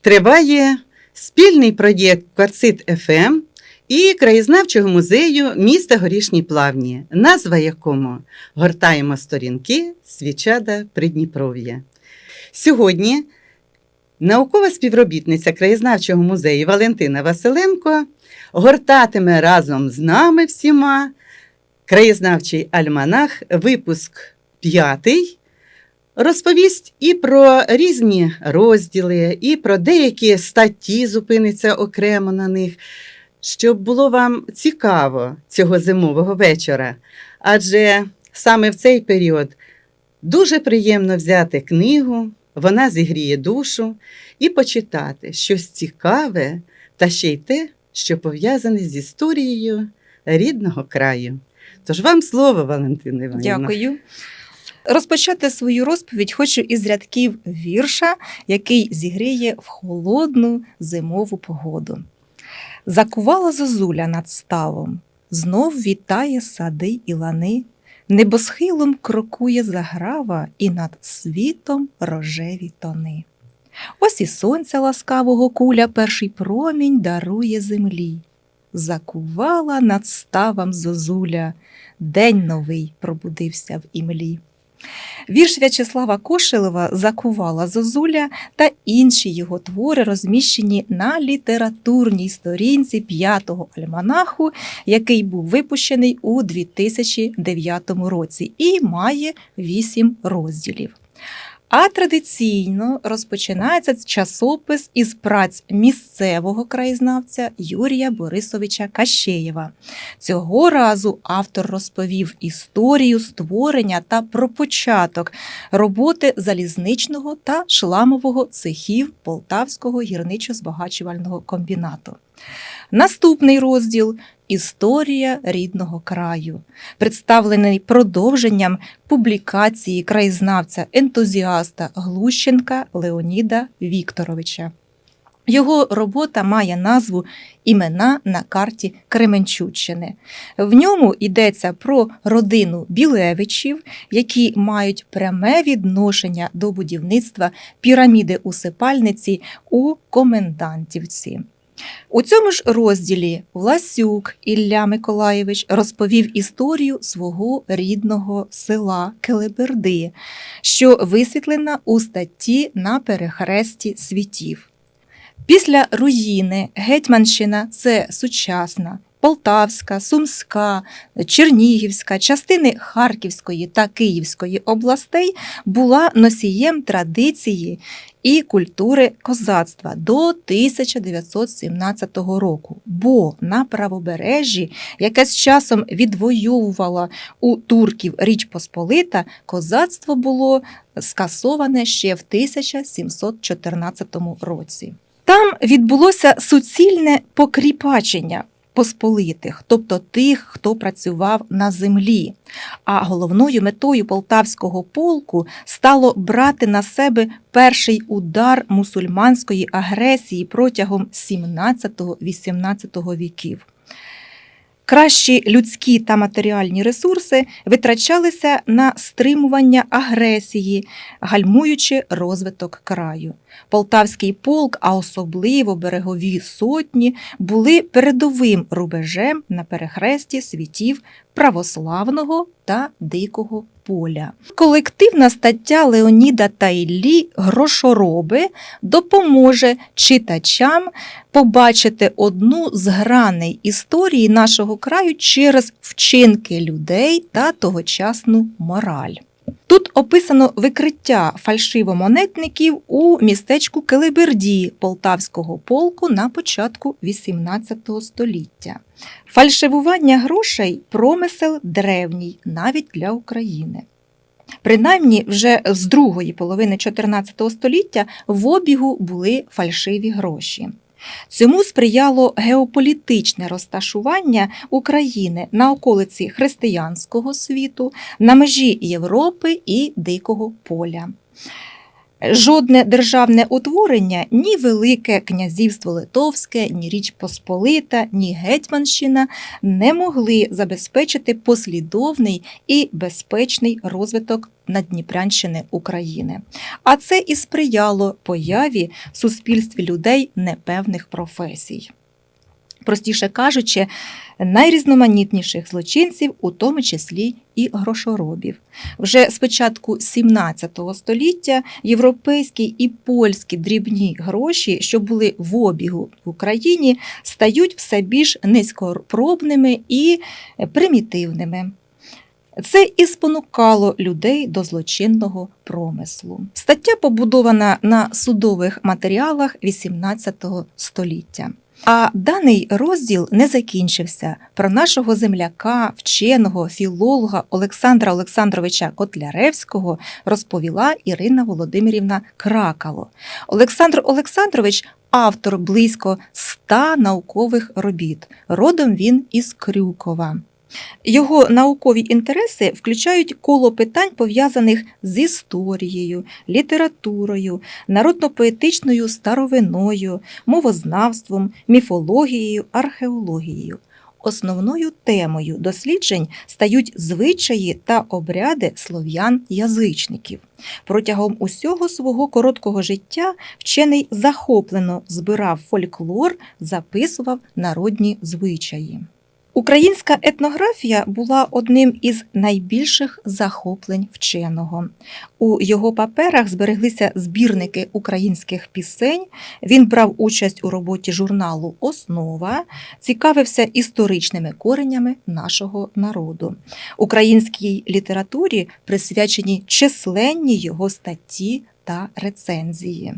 триває спільний проєкт Кварцит ФМ і краєзнавчого музею міста Горішні Плавні, назва якому Гортаємо сторінки Свічада Придніпров'я. Сьогодні наукова співробітниця краєзнавчого музею Валентина Василенко гортатиме разом з нами всіма краєзнавчий альманах, випуск п'ятий. Розповість і про різні розділи, і про деякі статті зупиниться окремо на них, щоб було вам цікаво цього зимового вечора. Адже саме в цей період дуже приємно взяти книгу, вона зігріє душу, і почитати щось цікаве та ще й те, що пов'язане з історією рідного краю. Тож вам слово, Валентина Іванівна. Дякую. Розпочати свою розповідь хочу із рядків вірша, який зігріє в холодну зимову погоду. Закувала зозуля над ставом, знов вітає сади і лани, небосхилом крокує заграва, і над світом рожеві тони. Ось і сонця ласкавого куля перший промінь дарує землі. Закувала над ставом зозуля, день новий пробудився в імлі. Вірш В'ячеслава Кошелева Закувала Зозуля та інші його твори розміщені на літературній сторінці п'ятого альманаху, який був випущений у 2009 році і має вісім розділів. А традиційно розпочинається часопис із праць місцевого краєзнавця Юрія Борисовича Кащеєва. Цього разу автор розповів історію створення та про початок роботи залізничного та шламового цехів Полтавського гірничо-збагачувального комбінату. Наступний розділ Історія рідного краю, представлений продовженням публікації краєзнавця ентузіаста Глущенка Леоніда Вікторовича. Його робота має назву Імена на карті Кременчуччини. В ньому йдеться про родину Білевичів, які мають пряме відношення до будівництва піраміди усипальниці у Комендантівці. У цьому ж розділі Власюк Ілля Миколаєвич розповів історію свого рідного села Келеберди, що висвітлена у статті на перехресті світів. Після руїни Гетьманщина це сучасна, Полтавська, Сумська, Чернігівська, частини Харківської та Київської областей була носієм традиції і культури козацтва до 1917 року, бо на правобережжі, яке з часом відвоювала у турків Річ Посполита, козацтво було скасоване ще в 1714 році. Там відбулося суцільне покріпачення посполитих, тобто тих, хто працював на землі. А головною метою полтавського полку стало брати на себе перший удар мусульманської агресії протягом 17-18 віків. Кращі людські та матеріальні ресурси витрачалися на стримування агресії, гальмуючи розвиток краю. Полтавський полк, а особливо берегові сотні, були передовим рубежем на перехресті світів православного та дикого поля. Колективна стаття Леоніда та Іллі Грошороби допоможе читачам побачити одну з граней історії нашого краю через вчинки людей та тогочасну мораль. Тут описано викриття фальшивомонетників у містечку Келеберді Полтавського полку на початку XVIII століття. Фальшивування грошей промисел древній навіть для України. Принаймні, вже з другої половини 14 століття в обігу були фальшиві гроші. Цьому сприяло геополітичне розташування України на околиці християнського світу, на межі Європи і Дикого поля. Жодне державне утворення, ні Велике князівство Литовське, ні Річ Посполита, ні Гетьманщина не могли забезпечити послідовний і безпечний розвиток Надніпрянщини України. А це і сприяло появі в суспільстві людей непевних професій. Простіше кажучи, найрізноманітніших злочинців, у тому числі і грошоробів. Вже з початку 17 століття європейські і польські дрібні гроші, що були в обігу в Україні, стають все більш низькопробними і примітивними. Це і спонукало людей до злочинного промислу. Стаття побудована на судових матеріалах XVIII століття. А даний розділ не закінчився. Про нашого земляка, вченого, філолога Олександра Олександровича Котляревського розповіла Ірина Володимирівна Кракало. Олександр Олександрович автор близько ста наукових робіт. Родом він із Крюкова. Його наукові інтереси включають коло питань, пов'язаних з історією, літературою, народно-поетичною старовиною, мовознавством, міфологією, археологією. Основною темою досліджень стають звичаї та обряди слов'ян-язичників. Протягом усього свого короткого життя вчений захоплено збирав фольклор, записував народні звичаї. Українська етнографія була одним із найбільших захоплень вченого. У його паперах збереглися збірники українських пісень. Він брав участь у роботі журналу Основа, цікавився історичними коренями нашого народу. Українській літературі присвячені численні його статті та рецензії.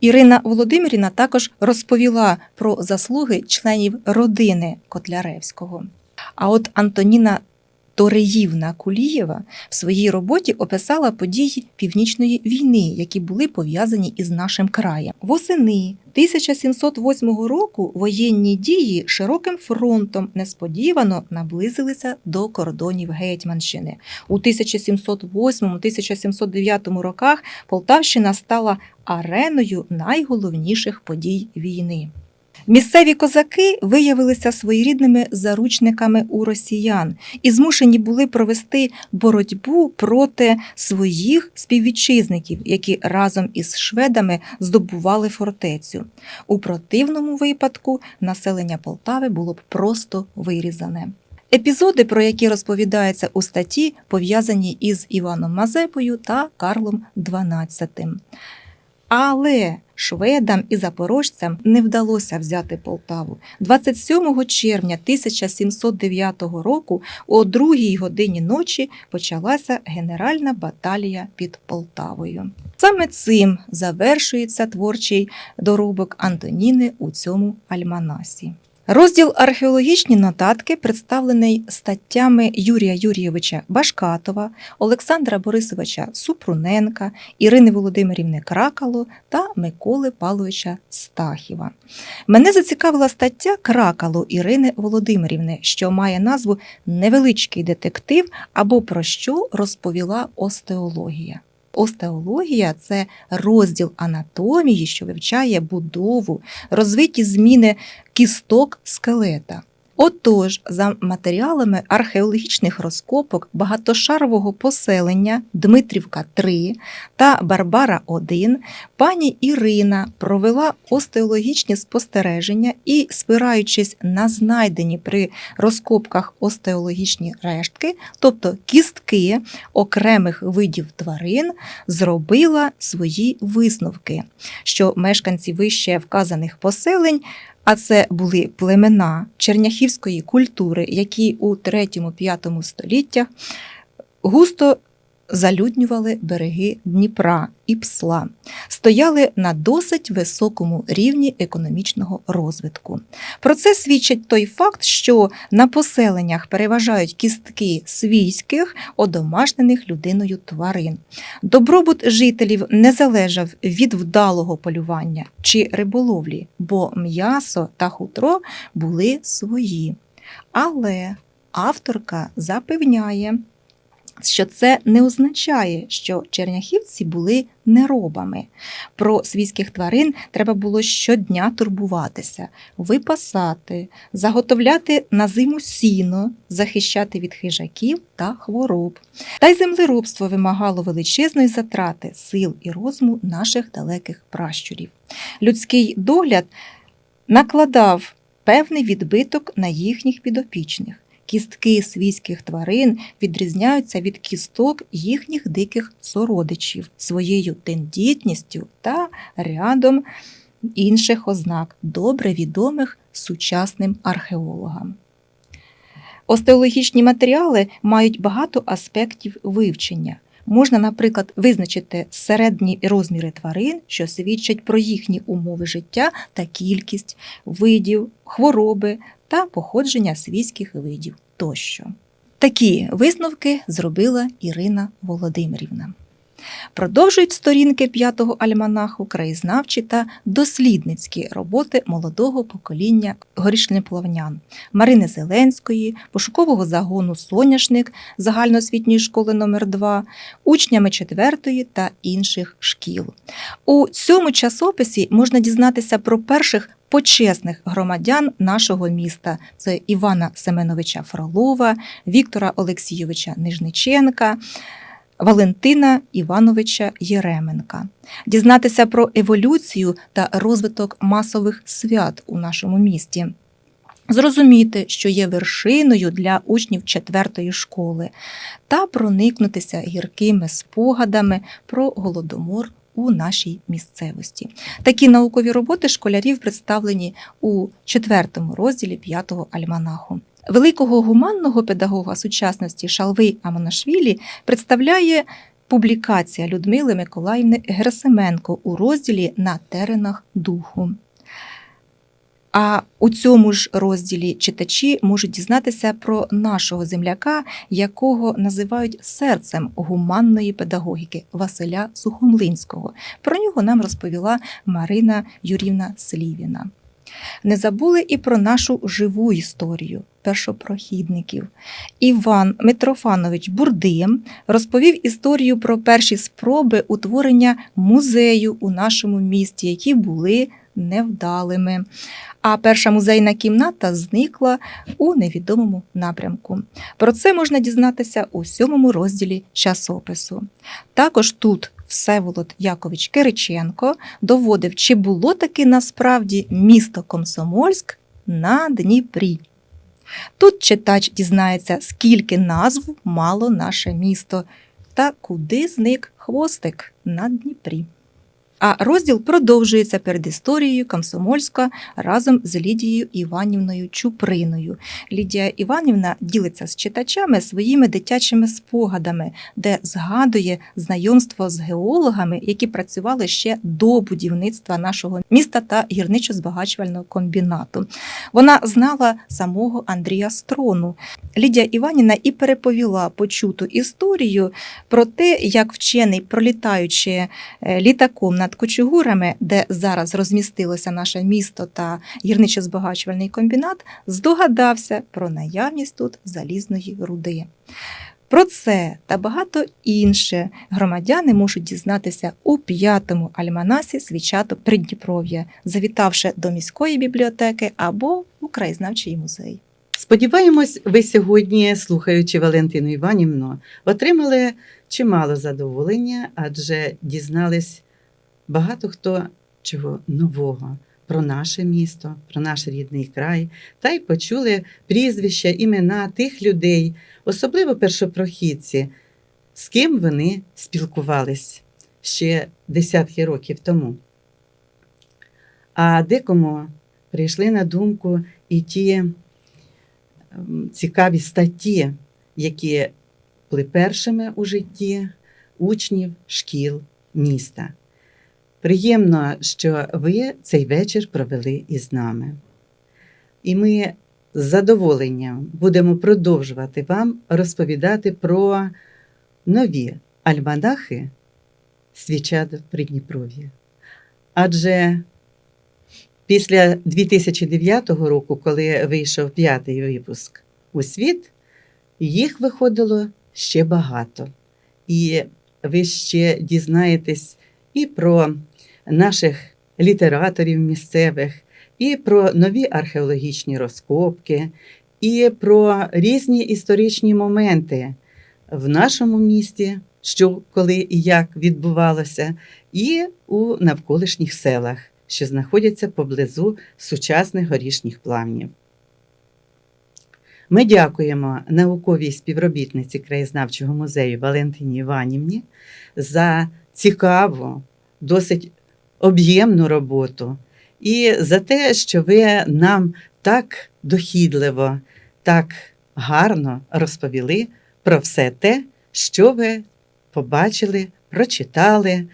Ірина Володимирівна також розповіла про заслуги членів родини Котляревського. А от Антоніна Тореївна Кулієва в своїй роботі описала події Північної війни, які були пов'язані із нашим краєм. Восени 1708 року воєнні дії широким фронтом несподівано наблизилися до кордонів Гетьманщини. У 1708-1709 роках Полтавщина стала ареною найголовніших подій війни. Місцеві козаки виявилися своєрідними заручниками у росіян і змушені були провести боротьбу проти своїх співвітчизників, які разом із шведами здобували фортецю. У противному випадку населення Полтави було б просто вирізане. Епізоди, про які розповідаються у статті, пов'язані із Іваном Мазепою та Карлом XII. Але шведам і запорожцям не вдалося взяти Полтаву. 27 червня 1709 року о другій годині ночі почалася генеральна баталія під Полтавою. Саме цим завершується творчий доробок Антоніни у цьому альманасі. Розділ археологічні нотатки представлений статтями Юрія Юрійовича Башкатова, Олександра Борисовича Супруненка, Ірини Володимирівни Кракало та Миколи Павловича Стахіва. Мене зацікавила стаття Кракало Ірини Володимирівни, що має назву Невеличкий детектив або про що розповіла остеологія. Остеологія це розділ анатомії, що вивчає будову, розвиті зміни кісток скелета. Отож, за матеріалами археологічних розкопок багатошарового поселення Дмитрівка 3 та Барбара 1 пані Ірина провела остеологічні спостереження і, спираючись на знайдені при розкопках остеологічні рештки, тобто кістки окремих видів тварин, зробила свої висновки, що мешканці вище вказаних поселень а це були племена черняхівської культури, які у 3-5 століттях густо залюднювали береги Дніпра і Псла, стояли на досить високому рівні економічного розвитку. Про це свідчить той факт, що на поселеннях переважають кістки свійських, одомашнених людиною тварин. Добробут жителів не залежав від вдалого полювання чи риболовлі, бо м'ясо та хутро були свої. Але авторка запевняє, що це не означає, що черняхівці були неробами. Про свійських тварин треба було щодня турбуватися, випасати, заготовляти на зиму сіно, захищати від хижаків та хвороб. Та й землеробство вимагало величезної затрати сил і розуму наших далеких пращурів. Людський догляд накладав певний відбиток на їхніх підопічних. Кістки свійських тварин відрізняються від кісток їхніх диких сородичів своєю тендітністю та рядом інших ознак, добре відомих сучасним археологам. Остеологічні матеріали мають багато аспектів вивчення. Можна, наприклад, визначити середні розміри тварин, що свідчать про їхні умови життя та кількість видів, хвороби та походження свійських видів тощо. Такі висновки зробила Ірина Володимирівна. Продовжують сторінки п'ятого альманаху краєзнавчі та дослідницькі роботи молодого покоління горішнеплавнян Марини Зеленської, пошукового загону Соняшник загальноосвітньої школи номер 2 учнями 4 та інших шкіл. У цьому часописі можна дізнатися про перших почесних громадян нашого міста: це Івана Семеновича Фролова, Віктора Олексійовича Нижниченка. Валентина Івановича Єременка, дізнатися про еволюцію та розвиток масових свят у нашому місті, зрозуміти, що є вершиною для учнів четвертої школи, та проникнутися гіркими спогадами про голодомор у нашій місцевості. Такі наукові роботи школярів представлені у четвертому розділі п'ятого альманаху. Великого гуманного педагога сучасності Шалви Амонашвілі представляє публікація Людмили Миколаївни Герасименко у розділі На теренах духу. А у цьому ж розділі читачі можуть дізнатися про нашого земляка, якого називають серцем гуманної педагогіки Василя Сухомлинського. Про нього нам розповіла Марина Юрівна Слівіна. Не забули і про нашу живу історію першопрохідників. Іван Митрофанович Бурдим розповів історію про перші спроби утворення музею у нашому місті, які були невдалими. А перша музейна кімната зникла у невідомому напрямку. Про це можна дізнатися у сьомому розділі часопису. Також тут Всеволод Якович Кириченко доводив, чи було таки насправді місто Комсомольськ на Дніпрі. Тут читач дізнається, скільки назв мало наше місто та куди зник хвостик на Дніпрі. А розділ продовжується перед історією Комсомольська разом з Лідією Іванівною Чуприною. Лідія Іванівна ділиться з читачами своїми дитячими спогадами, де згадує знайомство з геологами, які працювали ще до будівництва нашого міста та гірничо-збагачувального комбінату. Вона знала самого Андрія Строну. Лідія Іванівна і переповіла почуту історію про те, як вчений, пролітаючи е, літаком над Кочугурами, де зараз розмістилося наше місто та гірничо-збагачувальний комбінат, здогадався про наявність тут залізної руди. Про це та багато інше громадяни можуть дізнатися у п'ятому альманасі свічаток Придніпров'я, завітавши до міської бібліотеки або у краєзнавчий музей. Сподіваємось, ви сьогодні, слухаючи Валентину Іванівну, отримали чимало задоволення, адже дізнались багато хто чого нового про наше місто, про наш рідний край, та й почули прізвища, імена тих людей, особливо першопрохідці, з ким вони спілкувались ще десятки років тому. А декому прийшли на думку і ті ем, цікаві статті, які були першими у житті учнів шкіл міста. Приємно, що ви цей вечір провели із нами. І ми з задоволенням будемо продовжувати вам розповідати про нові альманахи Свічада Придніпров'я. Адже після 2009 року, коли вийшов п'ятий випуск у світ, їх виходило ще багато. І ви ще дізнаєтесь і про наших літераторів місцевих, і про нові археологічні розкопки, і про різні історичні моменти в нашому місті, що коли і як відбувалося, і у навколишніх селах, що знаходяться поблизу сучасних горішніх плавнів. Ми дякуємо науковій співробітниці краєзнавчого музею Валентині Іванівні за цікаву, досить об'ємну роботу і за те, що ви нам так дохідливо, так гарно розповіли про все те, що ви побачили, прочитали.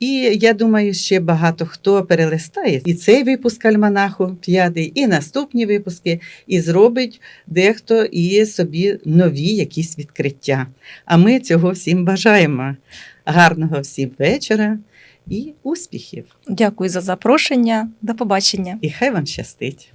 І я думаю, ще багато хто перелистає і цей випуск альманаху п'ятий, і наступні випуски, і зробить дехто і собі нові якісь відкриття. А ми цього всім бажаємо. Гарного всім вечора і успіхів! Дякую за запрошення. До побачення. І хай вам щастить!